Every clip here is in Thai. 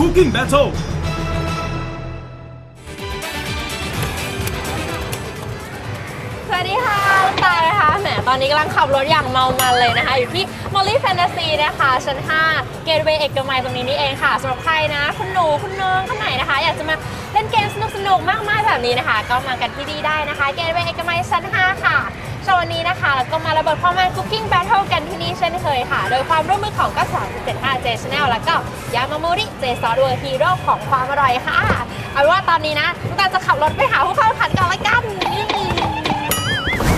Cooking Battle สวัสดีค่ะลูกตาลนะคะ แหม ตอนนี้กำลังขับรถอย่างเมามันเลยนะคะ อยู่ที่ Molly Fantasy นะคะ ชั้น 5 Gateway เอกมัยตรงนี้นี่เองค่ะสำหรับใครนะ คุณหนู คุณน้องคนไหนนะคะ อยากจะมาเล่นเกมสนุกๆ มากมายแบบนี้นะคะ ก็มากันที่นี่ได้นะคะ Gateway เอกมัยชั้น 5 ค่ะ โชว์วันนี้นะคะแล้วก็มาระเบิดความมัน Cooking Battle กันที่นี่เช่นเคยค่ะ โดยความร่วมมือของ9375 J Channel แล้วก็ยามามูริ J Sauce World Hero ของความอร่อยค่ะ เอาเป็นว่าตอนนี้นะลูกตาลจะขับรถไปหาผู้เข้าแข่งขันกันละกัน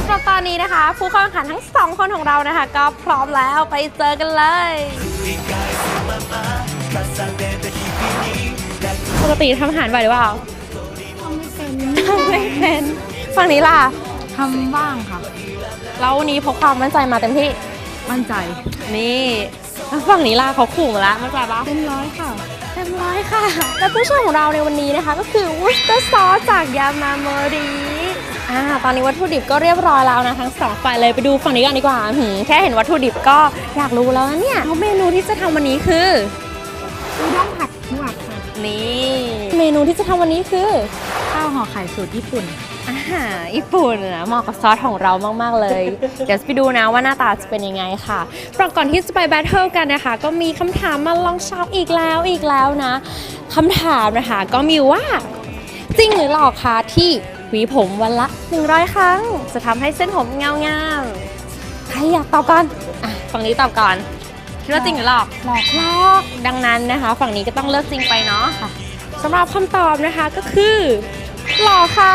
สำหรับตอนนี้นะคะ ผู้เข้าแข่งขันทั้งสองคนของเรานะคะ ก็พร้อมแล้วไปเจอกันเลยปกติทำอาหารบ่อยหรือเปล่าทำไม่เป็นทำไม่เป็นฝั่งนี้ล่ะ ทำบ้างค่ะ แล้ววันนี้พกความมั่นใจมาเต็มที่ มั่นใจ นี่แล้วฝั่งนี้ล่ะเขาขู่มาแล้วมั่นใจปะเต็มร้อยค่ะ เต็มร้อยค่ะ และผู้ช่วยของเราในวันนี้นะคะ ก็คือวุสเตอร์ซอสจากยามาโมริอ่าตอนนี้วัตถุดิบก็เรียบร้อยแล้วนะทั้งสองฝ่ายเลยไปดูฝั่งนี้กันดีกว่าหืมแค่เห็นวัตถุดิบก็อยากรู้แล้วนะเนี่ยแล้วเมนูที่จะทำวันนี้คืออุด้งผัดหวดค่ะนี่ เมนูที่จะทำวันนี้คือ ข้าวห่อไข่สูตรญี่ปุ่นอา หารญี่ปุ่นนะเหมาะกับซอสของเรามากๆเลย เดี๋ยวจะไปดูนะว่าหน้าตาจะเป็นยังไงค่ะก่อนก่อนที่จะไปแบทเทิลกันนะคะ ก็มีคำถามมาลองช็อปอีกแล้วอีกแล้วนะคำถามนะคะก็มีว่าจริงหรือหลอกคะที่หวีผมวันละ 100 ครั้ง จะทำให้เส้นผมเงางามใครอยากตอบก่อนอะฝั่งนี้ตอบก่อนคิดว่าจริงหรือหลอกหลอกหลอกดังนั้นนะคะ ฝั่งนี้ก็ต้องเลือกจริงไปเนาะสำหรับคำตอบนะคะก็คือ หล่อค่ะ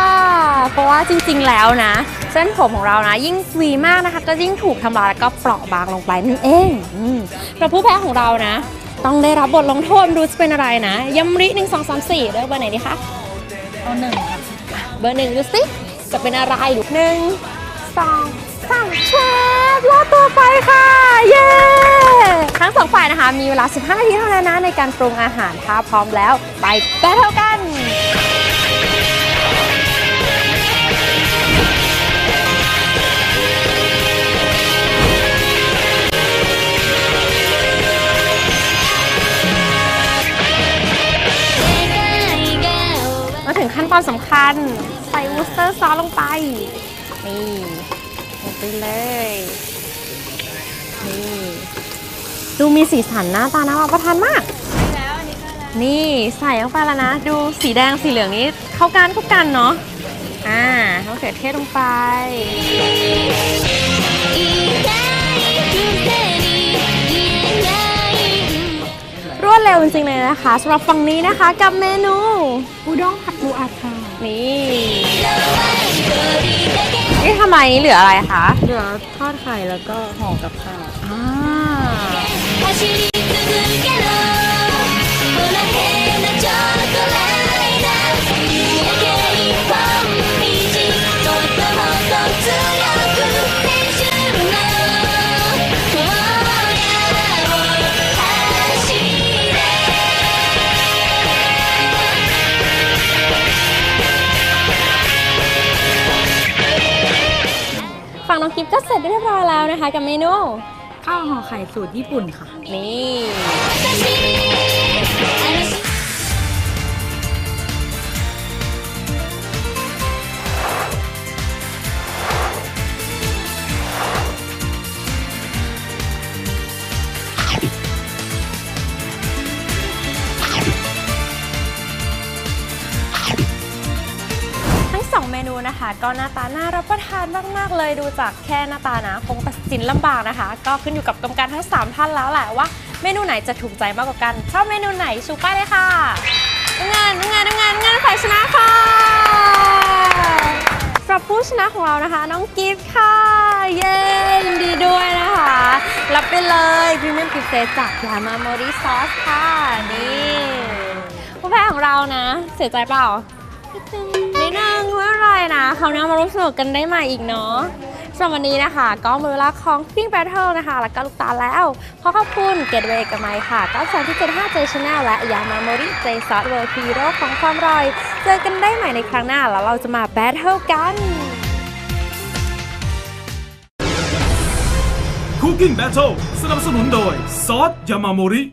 เพราะว่าจริงๆแล้วนะ เส้นผมของเรานะ ยิ่งหวีมากนะคะ ก็ยิ่งถูกทำลายแล้วก็เปราะบางลงไปนั่นเองอเราผู้แพ้ของเรานะ ต้องได้รับบทลงโทษไม่รู้จะเป็นอะไรนะยำริหนึ่งสองสามสี่เลือกเบอร์ไหนดีคะเอาหนึ่งค่ะเบอร์หนึ่งดูสิจะเป็นอะไรหนึ่งสองสามแชฟรอบต่อไปค่ะ เย้ทั้งสองฝ่ายนะคะ มีเวลา 15 นาทีเท่านั้นนะในการปรุงอาหารถ้าพร้อมแล้ว ไปแบทเทิลกัน มาถึงขั้นตอนสำคัญ ใส่วูสเตอร์ซอสลงไป นี่ลงไปเลย นี่ ดูมีสีสันหน้าตาน่ารับประทานมาก นี่ใส่ลงไปแล้วนะ ดูสีแดงสีเหลืองนี้เข้ากันเข้ากันเนาะ อ่ามะเขือเทศลงไป รวดเร็วจริงๆเลยนะคะสำหรับฝั่งนี้นะคะกับเมนูอุด้งผัดปูอัดค่ะนี่นี่ทำไมนี่เหลืออะไรคะเหลือทอดไข่แล้วก็ห่อกับข้าวอ่า น้องกิฟก็เสร็จเรียบร้อยแล้วนะคะ กับเมนูข้าวห่อไข่สูตรญี่ปุ่นค่ะ นี่ มนูนะคะ ก็หน้าตาน่ารับประทานมากๆเลยดูจากแค่หน้าตานะคงตัดสินลำบากนะคะ ก็ขึ้นอยู่กับกรรมการทั้ง 3 ท่านแล้วแหละว่าเมนูไหนจะถูกใจมากกว่ากันชอบเมนูไหนชูป้ายเลยค่ะงานงานงานงานฝ่ายชนะค่ะสำหรับผู้ชนะของเรานะคะ น้องกิฟต์ค่ะ เย้ยินดีด้วยนะคะ รับไปเลยพรีเมียมกิฟต์เซตจากยามาโมริซอสค่ะ นี่ผู้แพ้ของเรานะ เสียใจเปล่า นิดนึงไม่เป็นไรนะเขาวหน้ามาร่วมสนุกกันได้ใหม่อีกเนาะสำหรับวันนี้นะคะ ก็หมดเวลาของ Pink Battle นะคะ แล้วก็ลูกตาแล้ว ขอขอบคุณ Gateway กับไมค์ค่ะก็สองที่75 J Channel แนลและยามาโมริ J Sauce World Hero ของความร่อย เจอกันได้ใหม่ในครั้งหน้า แล้วเราจะมา Battle กัน Cooking Battle สนับสนุนโดยซอสยามาโมริ